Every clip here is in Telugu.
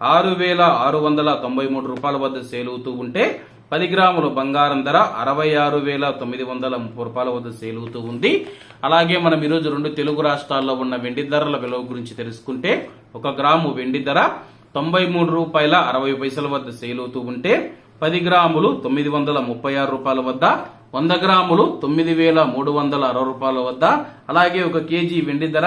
ఆరు వేల ఆరు వందల తొంభై మూడు రూపాయల వద్ద సేల్ అవుతూ ఉంటే పది గ్రాముల బంగారం ధర అరవై ఆరు వేల తొమ్మిది వందల ముప్పై రూపాయల వద్ద సేల్ అవుతూ ఉంది. అలాగే మనం ఈరోజు రెండు తెలుగు రాష్ట్రాల్లో ఉన్న వెండి ధరల విలువ గురించి తెలుసుకుంటే ఒక గ్రాము వెండి ధర తొంభై మూడు రూపాయల అరవై పైసల వద్ద సేల్ అవుతూ ఉంటే పది గ్రాములు తొమ్మిది వందల ముప్పై ఆరు రూపాయల వద్ద వంద గ్రాములు తొమ్మిది వేల మూడు వందల అరవై రూపాయల వద్ద అలాగే ఒక కేజీ వెండి ధర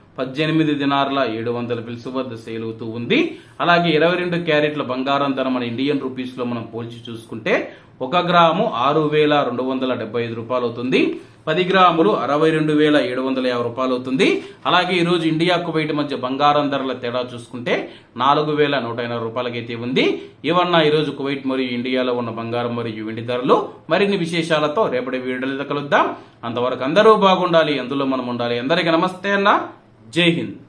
పద్దెనిమిది దినార్ల ఏడు వందల పిలుసు వద్ద సేల్ అవుతూ ఉంది. అలాగే ఇరవై రెండు క్యారెట్ల బంగారం ధర మన ఇండియన్ రూపీస్లో మనం పోల్చి చూసుకుంటే ఒక గ్రాము ఆరు వేల రెండు వందల డెబ్బై ఐదు రూపాయలు అవుతుంది. పది గ్రాములు అరవై రెండు వేల ఏడు వందల యాభై రూపాయలు అవుతుంది. అలాగే ఈ రోజు ఇండియా కువైట్ మధ్య బంగారం ధరల తేడా చూసుకుంటే నాలుగు వేల నూట ఎనభై రూపాయలకైతే ఉంది. ఇవన్న ఈ రోజు కువైట్ మరియు ఇండియాలో ఉన్న బంగారం మరియు వెండి ధరలు మరిన్ని విశేషాలతో రేపటి వీడియోలో కలుద్దాం. అంతవరకు అందరూ బాగుండాలి. అందులో మనం ఉండాలి. అందరికీ నమస్తే అన్న. जय हिंद।